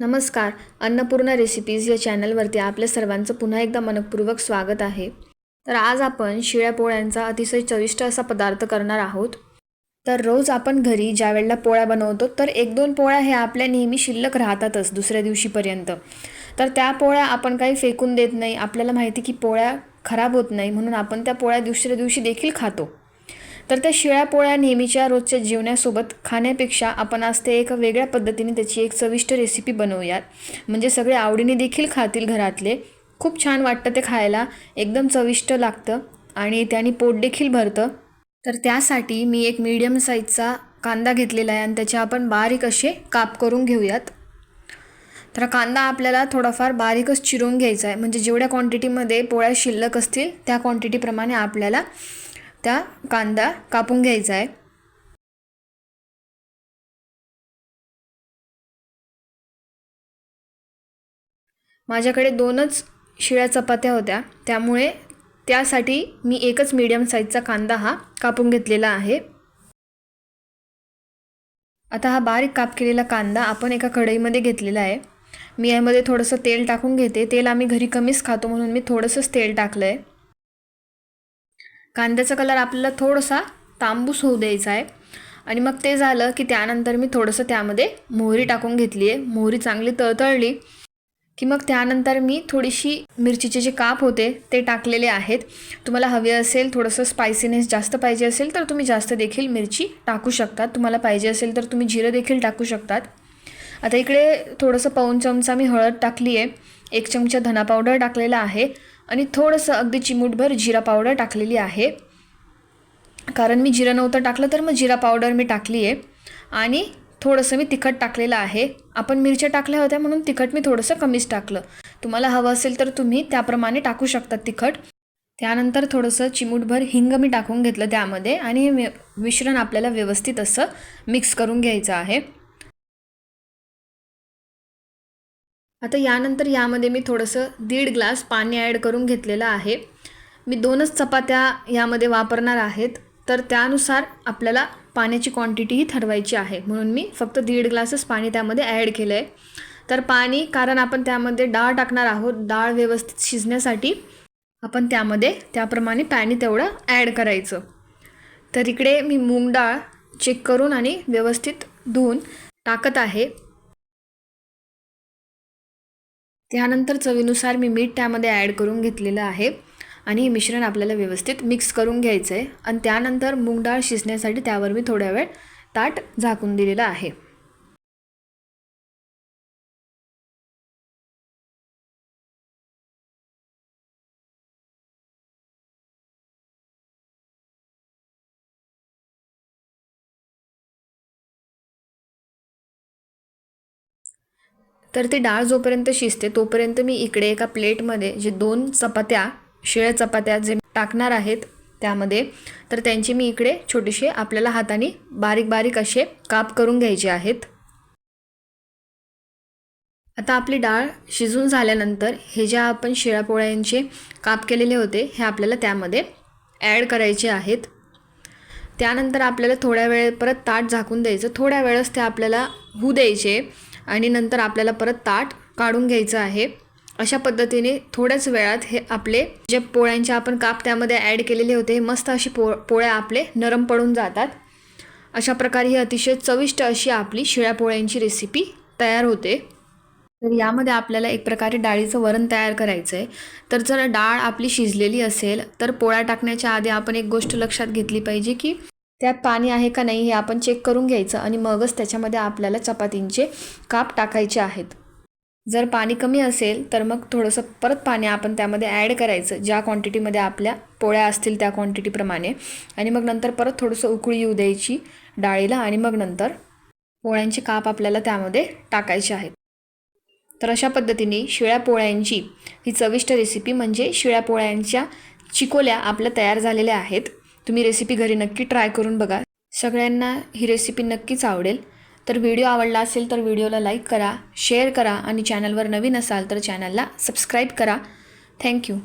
नमस्कार अन्नपूर्णा रेसिपीज या चॅनलवरती आपल्या सर्वांचं पुन्हा एकदा मनपूर्वक स्वागत आहे. तर आज आपण शिळ्या पोळ्यांचा अतिशय चविष्ट असा पदार्थ करणार आहोत. तर रोज आपण घरी ज्या वेळेला पोळ्या बनवतो तर एक दोन पोळ्या ह्या आपल्या नेहमी शिल्लक राहतातच दुसऱ्या दिवशीपर्यंत. तर त्या पोळ्या आपण काही फेकून देत नाही आपल्याला माहिती की पोळ्या खराब होत नाही म्हणून आपण त्या पोळ्या दुसऱ्या दिवशी देखील खातो. तर त्या शिळ्या पोळ्या नेहमीच्या रोजच्या जेवण्यासोबत खाण्यापेक्षा आपण आज ते एक वेगळ्या पद्धतीने त्याची एक चविष्ट रेसिपी बनवूयात. म्हणजे सगळे आवडीने देखील खातील घरातले. खूप छान वाटतं ते खायला. एकदम चविष्ट लागतं आणि त्याने पोट देखील भरतं. तर त्यासाठी मी एक मीडियम साईजचा कांदा घेतलेला आहे आणि त्याचे आपण बारीक असे काप करून घेऊयात. तर कांदा आपल्याला थोडाफार बारीकच चिरून घ्यायचा आहे. म्हणजे जेवढ्या क्वांटिटीमध्ये पोळ्या शिल्लक असतील त्या क्वांटिटीप्रमाणे आपल्याला त्या कांदा कापून घ्यायचा आहे. माझ्याकडे दोनच शिळ्या चपात्या होत्या. त्यामुळे त्यासाठी मी एकच मीडियम साईजचा कांदा हा कापून घेतलेला आहे. आता हा बारीक काप केलेला कांदा आपण एका कढईमध्ये घेतलेला आहे. मी यामध्ये थोडंसं तेल टाकून घेते. तेल आम्ही घरी कमीच खातो म्हणून मी थोडंसंच तेल टाकलं आहे कांद्याचा कलर आपल्याला थोडासा तांबूस होऊ द्यायचा आहे. आणि मग ते झालं की त्यानंतर मी थोडंसं त्यामध्ये मोहरी टाकून घेतली आहे. मोहरी चांगली तळतळली की मग त्यानंतर मी थोडीशी मिरचीचे जे काप होते ते टाकलेले आहेत. तुम्हाला हवे असेल थोडंसं स्पायसीनेस जास्त पाहिजे असेल तर तुम्ही जास्त देखील मिरची टाकू शकतात. तुम्हाला पाहिजे असेल तर तुम्ही जिरं देखील टाकू शकतात. आता इकडे थोडंसं पाऊन चमचा मी हळद टाकली आहे. एक चमचा धना पावडर टाकलेला आहे. आणि थोडंसं अगदी चिमूटभर जिरा पावडर टाकलेली आहे. कारण मी जिरं नव्हतं टाकलं तर मग जिरा पावडर मी टाकली आहे. आणि थोडंसं मी तिखट टाकलेलं आहे. आपण मिरच्या टाकल्या होत्या म्हणून तिखट मी थोडंसं कमीच टाकलं. तुम्हाला हवं असेल तर तुम्ही त्याप्रमाणे टाकू शकतात तिखट. त्यानंतर थोडंसं चिमूटभर हिंग मी टाकून घेतलं त्यामध्ये. आणि मिश्रण आपल्याला व्यवस्थित असं मिक्स करून घ्यायचं आहे. आता यानंतर यामध्ये मी थोडंसं दीड ग्लास पाणी ॲड करून घेतलेलं आहे. मी दोनच चपात्या यामध्ये वापरणार आहेत. तर त्यानुसार आपल्याला पाण्याची क्वांटिटीही ठरवायची आहे. म्हणून मी फक्त दीड ग्लासच पाणी त्यामध्ये ॲड केलं आहे तर पाणी कारण आपण त्यामध्ये डाळ टाकणार आहोत डाळ व्यवस्थित शिजण्यासाठी आपण त्यामध्ये त्याप्रमाणे पाणी तेवढं ॲड करायचं. तर इकडे मी मूग डाळ चेक करून आणि व्यवस्थित धुवून टाकत आहे. त्यानंतर चवीनुसार मी मीठ त्यामध्ये ॲड करून घेतलेलं आहे आणि हे मिश्रण आपल्याला व्यवस्थित मिक्स करून घ्यायचं आहे. आणि त्यानंतर मूग डाळ शिजण्यासाठी त्यावर मी थोड्या वेळ ताट झाकून दिलेलं आहे. तर ती डाळ जोपर्यंत शिजते तोपर्यंत मी इकडे एका प्लेटमध्ये जे दोन चपात्या शिळ्या चपात्या जे टाकणार आहेत त्यामध्ये तर त्यांची मी इकडे छोटेसे आपल्याला हाताने बारीक बारीक असे काप करून घ्यायचे आहेत. आता आपली डाळ शिजून झाल्यानंतर हे ज्या आपण शिळ्या पोळ्यांचे काप केलेले होते हे आपल्याला त्यामध्ये ॲड करायचे आहेत. त्यानंतर आपल्याला थोड्या वेळ परत ताट झाकून द्यायचं. थोड्या वेळच ते आपल्याला होऊ द्यायचे. आणि नंतर आपल्याला परत ताट काढून घ्यायचं आहे. अशा पद्धतीने थोड्याच वेळात हे आपले जे पोळ्यांचे आपण काप त्यामध्ये ॲड केलेले होते मस्त अशी पो पोळ्या आपले नरम पडून जातात. अशा प्रकारे ही अतिशय चविष्ट अशी आपली शिळ्या पोळ्यांची रेसिपी तयार होते. तर यामध्ये आपल्याला एक प्रकारे डाळीचं वरण तयार करायचं आहे तर जर डाळ आपली शिजलेली असेल तर पोळ्या टाकण्याच्या आधी आपण एक गोष्ट लक्षात घेतली पाहिजे की त्यात पाणी आहे का नाही हे आपण चेक करून घ्यायचं आणि मगच त्याच्यामध्ये आपल्याला चपातींचे काप टाकायचे आहेत. जर पाणी कमी असेल तर मग थोडंसं परत पाणी आपण त्यामध्ये ॲड करायचं ज्या क्वांटिटीमध्ये आपल्या पोळ्या असतील त्या क्वांटिटीप्रमाणे आणि मग नंतर परत थोडंसं उकळी येऊ द्यायची डाळीला आणि मग नंतर पोळ्यांचे काप आपल्याला त्यामध्ये टाकायचे आहेत. तर अशा पद्धतीने शिळ्या पोळ्यांची ही चविष्ट रेसिपी म्हणजे शिळ्या पोळ्यांच्या चिकोल्या आपल्या तयार झालेल्या आहेत. तुम्ही रेसिपी घरी नक्की ट्राय करून बघा. सगळ्यांना ही रेसिपी नक्कीच आवडेल. तर व्हिडिओ आवडला असेल तर व्हिडिओला लाईक करा शेअर करा आणि चॅनलवर नवीन असाल तर चॅनलला सबस्क्राईब करा. थँक्यू